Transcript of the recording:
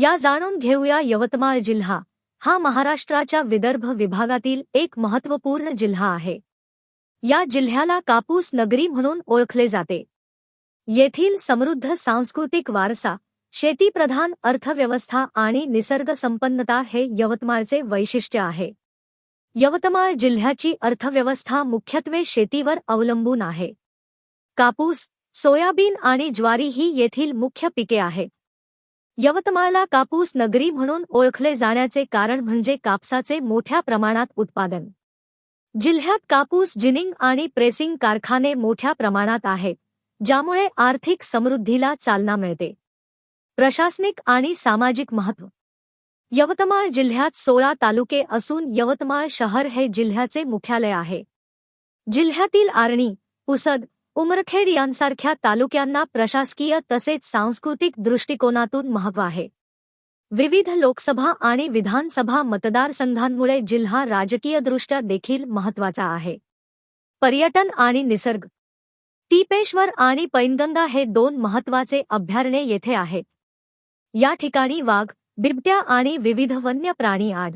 या जाणून घेऊया यवतमाळ जिल्हा. हा महाराष्ट्राच्या विदर्भ विभागातील एक महत्त्वपूर्ण जिल्हा आहे. या जिल्ह्याला कापूस नगरी म्हणून ओळखले जाते. येथील समृद्ध सांस्कृतिक वारसा शेतीप्रधान अर्थव्यवस्था आणि निसर्गसंपन्नता हे यवतमाळचे वैशिष्ट्य आहे. यवतमाळ जिल्ह्याची अर्थव्यवस्था मुख्यत्वे शेतीवर अवलंबून आहे. कापूस सोयाबीन आणि ज्वारी ही येथील मुख्य पिके आहेत. यवतमाळला कापूस नगरी म्हणून ओळखले जाण्याचे कारण म्हणजे कापसाचे मोठ्या प्रमाणात उत्पादन. जिल्ह्यात कापूस जिनिंग आणि प्रेसिंग कारखाने मोठ्या प्रमाणात आहेत ज्यामुळे आर्थिक समृद्धीला चालना मिळते. प्रशासनिक आणि सामाजिक महत्त्व. यवतमाळ जिल्ह्यात सोळा तालुके असून यवतमाळ शहर हे जिल्ह्याचे मुख्यालय आहे. जिल्ह्यातील आर्णी पुसद उमरखेड यांसारख्या तालुक्यांना प्रशासकीय तसेच सांस्कृतिक दृष्टिकोनातून महत्त्व आहे. विविध लोकसभा आणि विधानसभा मतदारसंघांमुळे जिल्हा राजकीयदृष्ट्या देखील महत्त्वाचा आहे. पर्यटन आणि निसर्ग. टीपेश्वर आणि पैनगंगा हे दोन महत्त्वाचे अभयारण्ये येथे आहेत या ठिकाणी वाघ बिबट्या आणि विविध वन्य प्राणी आढ